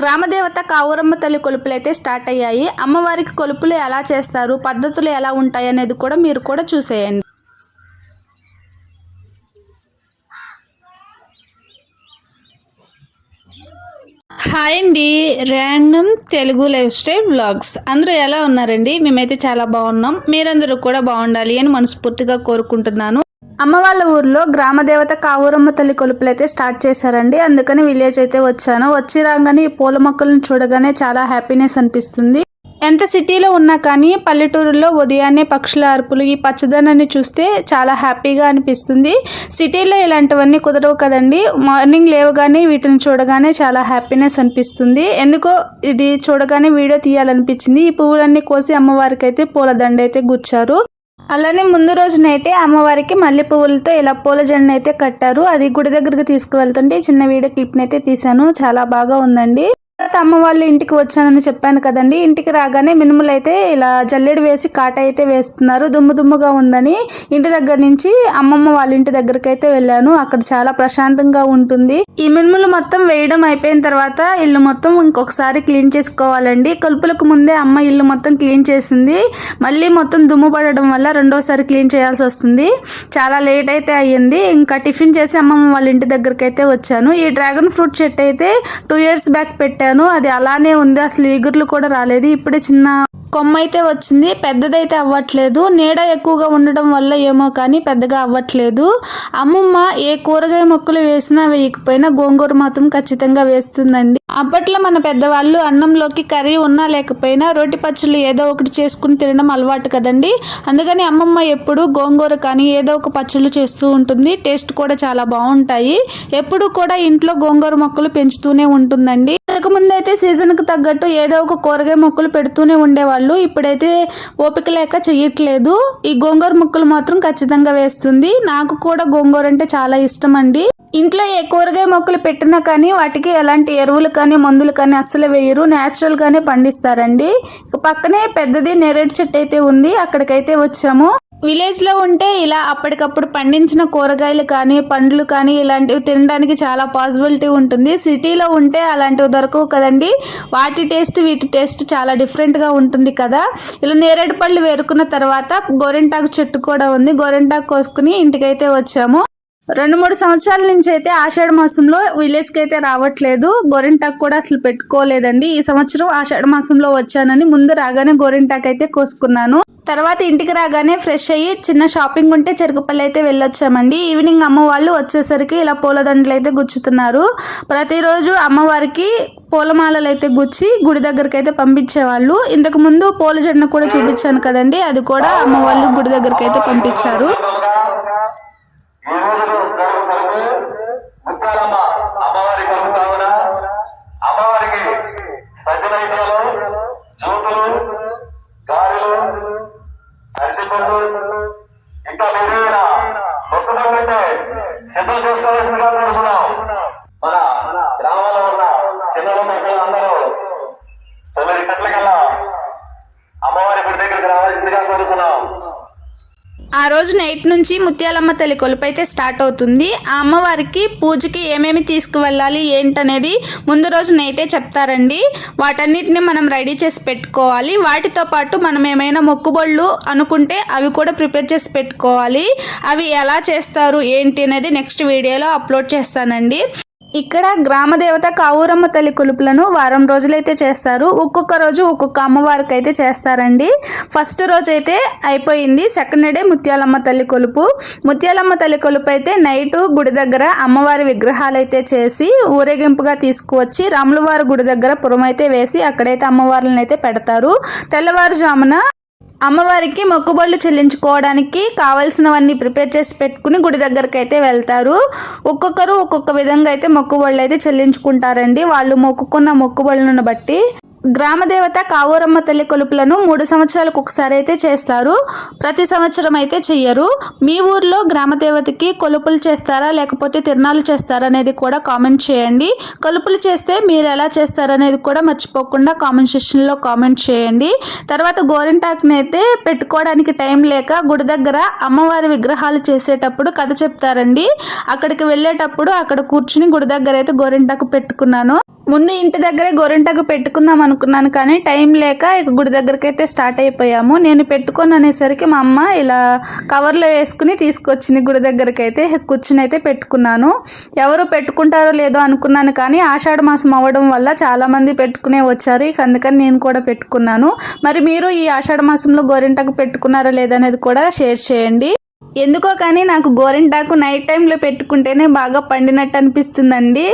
గ్రామదేవత కావురమ్మ తల్లి కొలుపులు అయితే స్టార్ట్ అయ్యాయి. అమ్మవారికి కొలుపులు ఎలా చేస్తారు? పద్ధతులు ఎలా ఉంటాయి అనేది కూడా మీరు కూడా చూసేయండి. హాయ్ అండి. Random Telugu lifestyle vlogs. అందరూ ఎలా ఉన్నారండి? మేమైతే చాలా బాగున్నాం. మీరందరూ కూడా బాగుండాలి అని మనస్ఫూర్తిగా కోరుకుంటున్నాను. అమ్మ వాళ్ళ ఊర్లో గ్రామదేవత కావూరమ్మ తల్లి కొలుపులు అయితే స్టార్ట్ చేశారండి. అందుకని విలేజ్ అయితే వచ్చాను. వచ్చి రాగానే ఈ పూల మొక్కలను చూడగానే చాలా హ్యాపీనెస్ అనిపిస్తుంది. ఎంత సిటీలో ఉన్నా కానీ పల్లెటూరులో ఉదయాన్నే పక్షుల అరుపులు ఈ పచ్చదనాన్ని చూస్తే చాలా హ్యాపీగా అనిపిస్తుంది. సిటీలో ఇలాంటివన్నీ కుదరవు కదండి. మార్నింగ్ లేవగానే వీటిని చూడగానే చాలా హ్యాపీనెస్ అనిపిస్తుంది. ఎందుకో ఇది చూడగానే వీడియో తీయాలనిపించింది. ఈ పువ్వులన్నీ కోసి అమ్మవారికి అయితే పూలదండ అయితే గుచ్చారు. అలానే ముందు రోజునైతే అమ్మవారికి మల్లె పువ్వులతో ఇలా పూల జెండ అయితే కట్టారు. అది గుడి దగ్గరికి తీసుకువెళ్తుంటే చిన్న వీడియో క్లిప్ అయితే తీశాను. చాలా బాగా ఉందండి. తర్వాత అమ్మ వాళ్ళ ఇంటికి వచ్చానని చెప్పాను కదండి. ఇంటికి రాగానే మినుములు అయితే ఇలా జల్లెడు వేసి కాట అయితే వేస్తున్నారు. దుమ్ము దుమ్ముగా ఉందని ఇంటి దగ్గర నుంచి అమ్మమ్మ వాళ్ళ ఇంటి దగ్గరికి అయితే వెళ్ళాను. అక్కడ చాలా ప్రశాంతంగా ఉంటుంది. ఈ మినుములు మొత్తం వేయడం అయిపోయిన తర్వాత ఇల్లు మొత్తం ఇంకొకసారి క్లీన్ చేసుకోవాలండి. కలుపులకు ముందే అమ్మ ఇల్లు మొత్తం క్లీన్ చేసింది. మళ్ళీ మొత్తం దుమ్ము పడడం వల్ల రెండోసారి క్లీన్ చేయాల్సి వస్తుంది. చాలా లేట్ అయితే అయ్యింది. ఇంకా టిఫిన్ చేసి అమ్మమ్మ వాళ్ళ ఇంటి దగ్గరికి అయితే వచ్చాను. ఈ డ్రాగన్ ఫ్రూట్ చెట్టు అయితే టూ ఇయర్స్ బ్యాక్ పెట్టాను. అది అలానే ఉంది. అసలు ఈగుర్లు కూడా రాలేదు. ఇప్పుడే చిన్న కొమ్మ అయితే వచ్చింది పెద్దదైతే అవ్వట్లేదు నీడ ఎక్కువగా ఉండడం వల్ల ఏమో కానీ పెద్దగా అవ్వట్లేదు. అమ్మమ్మ ఏ కూరగాయ మొక్కలు వేసినా వేయకపోయినా గోంగూర మాత్రం ఖచ్చితంగా వేస్తుందండి. అప్పట్లో మన పెద్దవాళ్ళు అన్నంలోకి కర్రీ ఉన్నా లేకపోయినా రోటి పచ్చళ్ళు ఏదో ఒకటి చేసుకుని తినడం అలవాటు కదండి. అందుకని అమ్మమ్మ ఎప్పుడు గోంగూర కానీ ఏదో ఒక పచ్చళ్ళు చేస్తూ ఉంటుంది. టేస్ట్ కూడా చాలా బాగుంటాయి. ఎప్పుడు కూడా ఇంట్లో గోంగూర మొక్కలు పెంచుతూనే ఉంటుందండి. ఇంతకుముందైతే అయితే సీజన్కి తగ్గట్టు ఏదో ఒక కూరగాయ మొక్కలు పెడుతూనే ఉండేవాళ్ళు. ఇప్పుడైతే ఓపిక లేక చెయ్యట్లేదు. ఈ గోంగూర మొక్కలు మాత్రం ఖచ్చితంగా వేస్తుంది. నాకు కూడా గోంగూర అంటే చాలా ఇష్టం అండి. ఇంట్లో ఏ కూరగాయ మొక్కలు పెట్టినా కానీ వాటికి ఎలాంటి ఎరువులు కానీ మందులు కానీ అస్సలు వేయరు. న్యాచురల్గానే పండిస్తారండి. పక్కనే పెద్దది నేరేడు చెట్టు అయితే ఉంది. అక్కడికైతే వచ్చాము. విలేజ్లో ఉంటే ఇలా అప్పటికప్పుడు పండించిన కూరగాయలు కానీ పండ్లు కానీ ఇలాంటివి తినడానికి చాలా పాసిబిలిటీ ఉంటుంది. సిటీలో ఉంటే అలాంటివి దొరకవు కదండి. వాటి టేస్ట్ వీటి టేస్ట్ చాలా డిఫరెంట్గా ఉంటుంది కదా. ఇలా నేరేడు పళ్ళు వేరుకున్న తర్వాత గోరింటాకు చెట్టు కూడా ఉంది. గోరింటాకు కోసుకుని ఇంటికైతే వచ్చాము. రెండు మూడు సంవత్సరాల నుంచి అయితే ఆషాఢ మాసంలో విలేజ్కి అయితే రావట్లేదు. గోరింటాకు కూడా అసలు పెట్టుకోలేదండి. ఈ సంవత్సరం ఆషాఢ మాసంలో వచ్చానని ముందు రాగానే గోరింటాకు అయితే కోసుకున్నాను. తర్వాత ఇంటికి రాగానే ఫ్రెష్ అయ్యి చిన్న షాపింగ్ ఉంటే చెరుకుపల్లి అయితే వెళ్ళొచ్చామండి. ఈవినింగ్ అమ్మ వాళ్ళు వచ్చేసరికి ఇలా పూలదండలు అయితే గుచ్చుతున్నారు. ప్రతిరోజు అమ్మవారికి పూలమాలలు అయితే గుచ్చి గుడి దగ్గరికి అయితే పంపించేవాళ్ళు. ఇంతకు ముందు పూల జెండ కూడా చూపించాను కదండి. అది కూడా అమ్మ వాళ్ళు గుడి దగ్గరికి అయితే పంపించారు. ఈ రోజు కరువు కరువు ముత్యాలమ్మ అమ్మవారి కలుపు కావున అమ్మవారికి సజ్జనైద్యాలు జ్యోతులు గారెలు అరటిపండు ఇంకా వేరైన భక్తులు ఉంటే సిద్ధం చేసుకోవాల్సిందిగా కోరుతున్నాం. మన గ్రామంలో ఉన్న చిన్నలు పెద్దలు అందరూ తొమ్మిది గంటలకల్లా అమ్మవారి గుడి దగ్గరికి రావాల్సిందిగా కోరుతున్నాం. ఆ రోజు నైట్ నుంచి ముత్యాలమ్మ తల్లి కొలుపు అయితే స్టార్ట్ అవుతుంది. ఆ అమ్మవారికి పూజకి ఏమేమి తీసుకువెళ్ళాలి ఏంటనేది ముందు రోజు నైటే చెప్తారండి. వాటన్నిటిని మనం రెడీ చేసి పెట్టుకోవాలి. వాటితో పాటు మనం ఏమైనా మొక్కుబళ్ళు అనుకుంటే అవి కూడా ప్రిపేర్ చేసి పెట్టుకోవాలి. అవి ఎలా చేస్తారు ఏంటి అనేది నెక్స్ట్ వీడియోలో అప్లోడ్ చేస్తానండి. ఇక్కడ గ్రామదేవత కావూరమ్మ తల్లి కొలుపులను వారం రోజులైతే చేస్తారు. ఒక్కొక్క రోజు ఒక్కొక్క అమ్మవారికి అయితే చేస్తారండి. ఫస్ట్ రోజు అయితే అయిపోయింది సెకండ్ డే ముత్యాలమ్మ తల్లి కొలుపు. ముత్యాలమ్మ తల్లి కొలుపు అయితే నైట్ గుడి దగ్గర అమ్మవారి విగ్రహాలు అయితే చేసి ఊరేగింపుగా తీసుకువచ్చి రాములవారి గుడి దగ్గర పురం అయితే వేసి అక్కడైతే అమ్మవార్లను అయితే పెడతారు. తెల్లవారుజామున అమ్మవారికి మొక్కుబళ్ళు చెల్లించుకోవడానికి కావాల్సినవన్నీ ప్రిపేర్ చేసి పెట్టుకుని గుడి దగ్గరికి అయితే వెళ్తారు. ఒక్కొక్కరు ఒక్కొక్క విధంగా అయితే మొక్కుబళ్ళు అయితే చెల్లించుకుంటారండి. వాళ్ళు మొక్కుకున్న మొక్కుబళ్ళను బట్టి గ్రామదేవత కావూరమ్మ తల్లి కొలుపులను మూడు సంవత్సరాలకు ఒకసారి అయితే చేస్తారు. ప్రతి సంవత్సరం అయితే చెయ్యరు. మీ ఊర్లో గ్రామదేవతకి కొలుపులు చేస్తారా? లేకపోతే తిరణాలు చేస్తారా అనేది కూడా కామెంట్ చేయండి. కొలుపులు చేస్తే మీరు ఎలా చేస్తారనేది కూడా మర్చిపోకుండా కామెంట్ సెక్షన్లో కామెంట్ చేయండి. తర్వాత గోరింటాకుని అయితే పెట్టుకోవడానికి టైం లేక గుడి దగ్గర అమ్మవారి విగ్రహాలు చేసేటప్పుడు కథ చెప్తారండి. అక్కడికి వెళ్ళేటప్పుడు అక్కడ కూర్చుని గుడి దగ్గర అయితే గోరింటాకు పెట్టుకున్నాను. ముందు ఇంటి దగ్గరే గొరింటకు పెట్టుకుందాం అనుకున్నాను కానీ టైం లేక ఇక గుడి దగ్గరికి అయితే స్టార్ట్ అయిపోయాము. నేను పెట్టుకొని అనేసరికి మా అమ్మ ఇలా కవర్లో వేసుకుని తీసుకొచ్చింది గుడి దగ్గరికి అయితే కూర్చుని అయితే పెట్టుకున్నాను. ఎవరు పెట్టుకుంటారో లేదో అనుకున్నాను కానీ ఆషాఢ మాసం అవ్వడం వల్ల చాలామంది పెట్టుకునే వచ్చారు. ఇక అందుకని నేను కూడా పెట్టుకున్నాను. మరి మీరు ఈ ఆషాఢ మాసంలో గొరింటకు పెట్టుకున్నారా లేదనేది కూడా షేర్ చేయండి. ఎందుకో కానీ నాకు గోరింటాకు నైట్ టైంలో పెట్టుకుంటేనే బాగా పండినట్టు అనిపిస్తుందండి.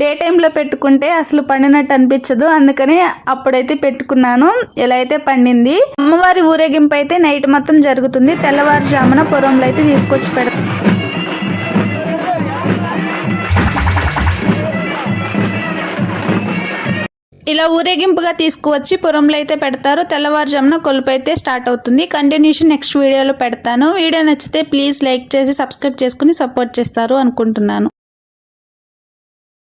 డే టైంలో పెట్టుకుంటే అసలు పండినట్టు అనిపించదు. అందుకని అప్పుడైతే పెట్టుకున్నాను. ఇలా అయితే పండింది? అమ్మవారి ఊరేగింపు అయితే నైట్ మొత్తం జరుగుతుంది. తెల్లవారుజామున పొరంలో అయితే తీసుకొచ్చి పెడతాను. ఇలా ఊరేగింపుగా తీసుకువచ్చి పురంలో అయితే పెడతారు. తెల్లవారుజామున కొలుపు అయితే స్టార్ట్ అవుతుంది. కంటిన్యూషన్ నెక్స్ట్ వీడియోలో పెడతాను. వీడియో నచ్చితే ప్లీజ్ లైక్ చేసి సబ్స్క్రైబ్ చేసుకుని సపోర్ట్ చేస్తారు అనుకుంటున్నాను.